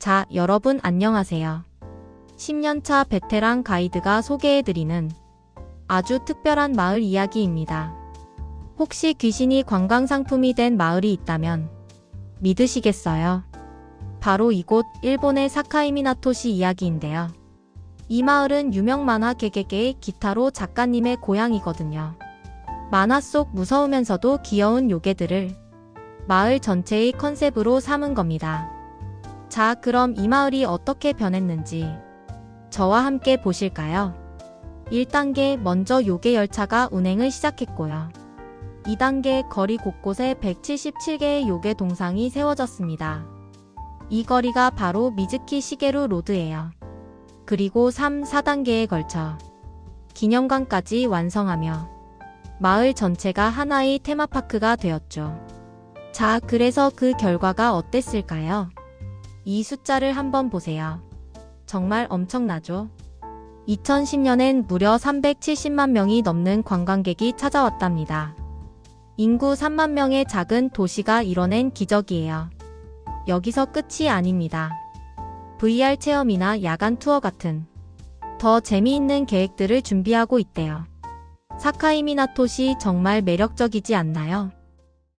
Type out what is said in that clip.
자, 여러분 안녕하세요. 10년차 베테랑 가이드가 소개해드리는 아주 특별한 마을 이야기입니다. 혹시 귀신이 관광 상품이 된 마을이 있다면 믿으시겠어요? 바로 이곳 일본의 사카이미나토시 이야기인데요. 이 마을은 유명 만화 개개개의 기타로 작가님의 고향이거든요. 만화 속 무서우면서도 귀여운 요괴들을 마을 전체의 컨셉으로 삼은 겁니다. 자, 그럼 이 마을이 어떻게 변했는지 저와 함께 보실까요? 1단계 먼저 요괴 열차가 운행을 시작했고요. 2단계 거리 곳곳에 177개의 요괴 동상이 세워졌습니다. 이 거리가 바로 미즈키 시게루 로드예요. 그리고 3, 4단계에 걸쳐 기념관까지 완성하며 마을 전체가 하나의 테마파크가 되었죠. 자, 그래서 그 결과가 어땠을까요? 이 숫자를 한번 보세요. 정말 엄청나죠? 2010년엔 무려 370만 명이 넘는 관광객이 찾아왔답니다. 인구 3만 명의 작은 도시가 이뤄낸 기적이에요. 여기서 끝이 아닙니다. VR 체험이나 야간 투어 같은 더 재미있는 계획들을 준비하고 있대요. 사카이미나토시 정말 매력적이지 않나요?